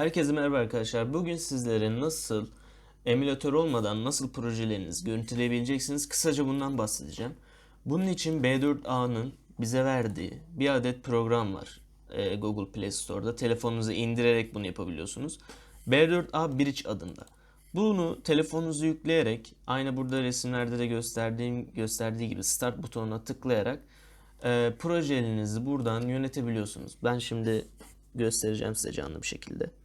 Herkese merhaba arkadaşlar. Bugün sizlere nasıl emülatör olmadan nasıl projelerinizi görüntüleyebileceksiniz kısaca bundan bahsedeceğim. Bunun için B4A'nın bize verdiği bir adet program var e, Google Play Store'da. Telefonunuza indirerek bunu yapabiliyorsunuz. B4A Bridge adında. Bunu telefonunuza yükleyerek aynı burada resimlerde de gösterdiğim gösterdiği gibi start butonuna tıklayarak e, projelerinizi buradan yönetebiliyorsunuz. Ben şimdi göstereceğim size canlı bir şekilde.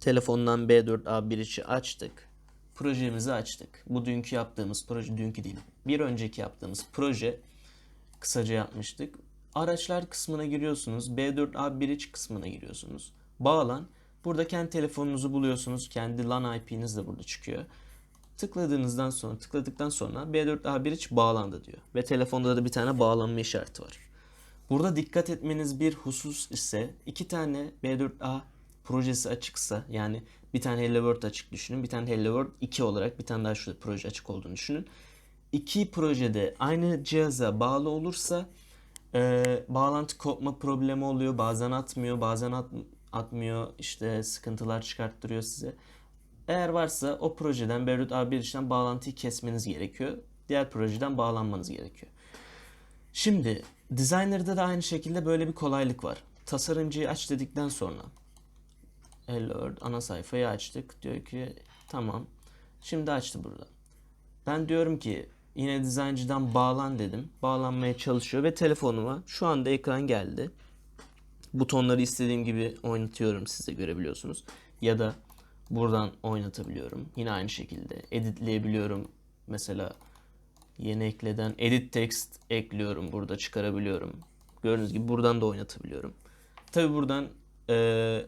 Telefondan B4A1'i açtık. Projemizi açtık. Bu dünkü yaptığımız proje, dünkü değil. Bir önceki yaptığımız proje kısaca yapmıştık. Araçlar kısmına giriyorsunuz. B4A1 kısmına giriyorsunuz. Bağlan. Burada kendi telefonunuzu buluyorsunuz. Kendi LAN IP'niz de burada çıkıyor. Tıkladığınızdan sonra, tıkladıktan sonra B4A1 bağlandı diyor. Ve telefonda da bir tane bağlanma işareti var. Burada dikkat etmeniz bir husus ise iki tane B4A projesi açıksa yani bir tane Hello World açık düşünün. Bir tane Hello World 2 olarak bir tane daha şurada proje açık olduğunu düşünün. İki projede aynı cihaza bağlı olursa e, bağlantı kopma problemi oluyor. Bazen atmıyor, bazen at, atmıyor. İşte sıkıntılar çıkarttırıyor size. Eğer varsa o projeden Berut A1'den bağlantıyı kesmeniz gerekiyor. Diğer projeden bağlanmanız gerekiyor. Şimdi Designer'da da aynı şekilde böyle bir kolaylık var. Tasarımcıyı aç dedikten sonra Hello World ana sayfayı açtık. Diyor ki tamam. Şimdi açtı burada. Ben diyorum ki yine designcıdan bağlan dedim. Bağlanmaya çalışıyor ve telefonuma şu anda ekran geldi. Butonları istediğim gibi oynatıyorum size görebiliyorsunuz. Ya da buradan oynatabiliyorum. Yine aynı şekilde editleyebiliyorum. Mesela yeni ekleden edit text ekliyorum. Burada çıkarabiliyorum. Gördüğünüz gibi buradan da oynatabiliyorum. Tabi buradan eee,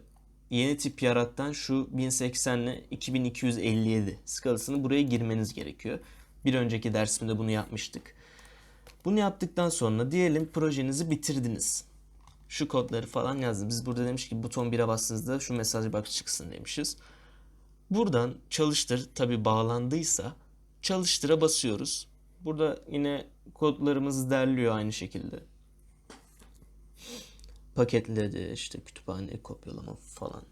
yeni tip yarattan şu 1080 ile 2257 skalasını buraya girmeniz gerekiyor. Bir önceki dersimde bunu yapmıştık. Bunu yaptıktan sonra diyelim projenizi bitirdiniz. Şu kodları falan yazdım. Biz burada demiş ki buton 1'e bastığınızda şu mesaj box çıksın demişiz. Buradan çalıştır tabi bağlandıysa çalıştıra basıyoruz. Burada yine kodlarımız derliyor aynı şekilde. Paketledi işte kütüphane kopyalama falan.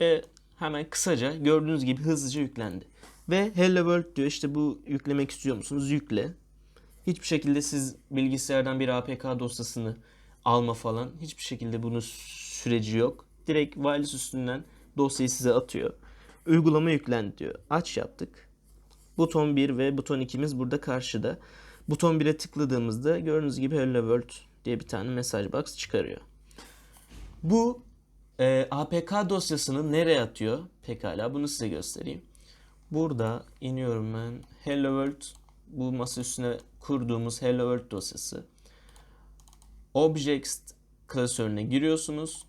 Ve hemen kısaca gördüğünüz gibi hızlıca yüklendi. Ve Hello World diyor işte bu yüklemek istiyor musunuz? Yükle. Hiçbir şekilde siz bilgisayardan bir APK dosyasını alma falan hiçbir şekilde bunun süreci yok. Direkt wireless üstünden dosyayı size atıyor. Uygulama yüklendi diyor. Aç yaptık. Buton 1 ve buton 2'miz burada karşıda. Buton 1'e tıkladığımızda gördüğünüz gibi Hello World diye bir tane mesaj box çıkarıyor. Bu e, APK dosyasını nereye atıyor? Pekala bunu size göstereyim. Burada iniyorum ben. Hello World bu masa üstüne kurduğumuz Hello World dosyası. Objects klasörüne giriyorsunuz.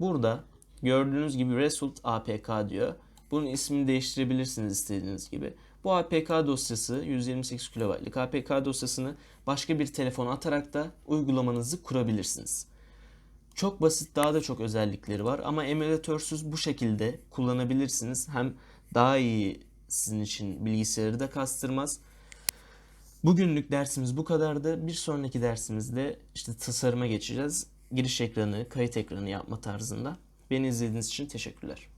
Burada gördüğünüz gibi Result APK diyor. Bunun ismini değiştirebilirsiniz istediğiniz gibi. Bu APK dosyası 128 KB'lık APK dosyasını başka bir telefona atarak da uygulamanızı kurabilirsiniz. Çok basit daha da çok özellikleri var ama emülatörsüz bu şekilde kullanabilirsiniz. Hem daha iyi sizin için bilgisayarı da kastırmaz. Bugünlük dersimiz bu kadardı. Bir sonraki dersimizde işte tasarıma geçeceğiz. Giriş ekranı, kayıt ekranı yapma tarzında. Beni izlediğiniz için teşekkürler.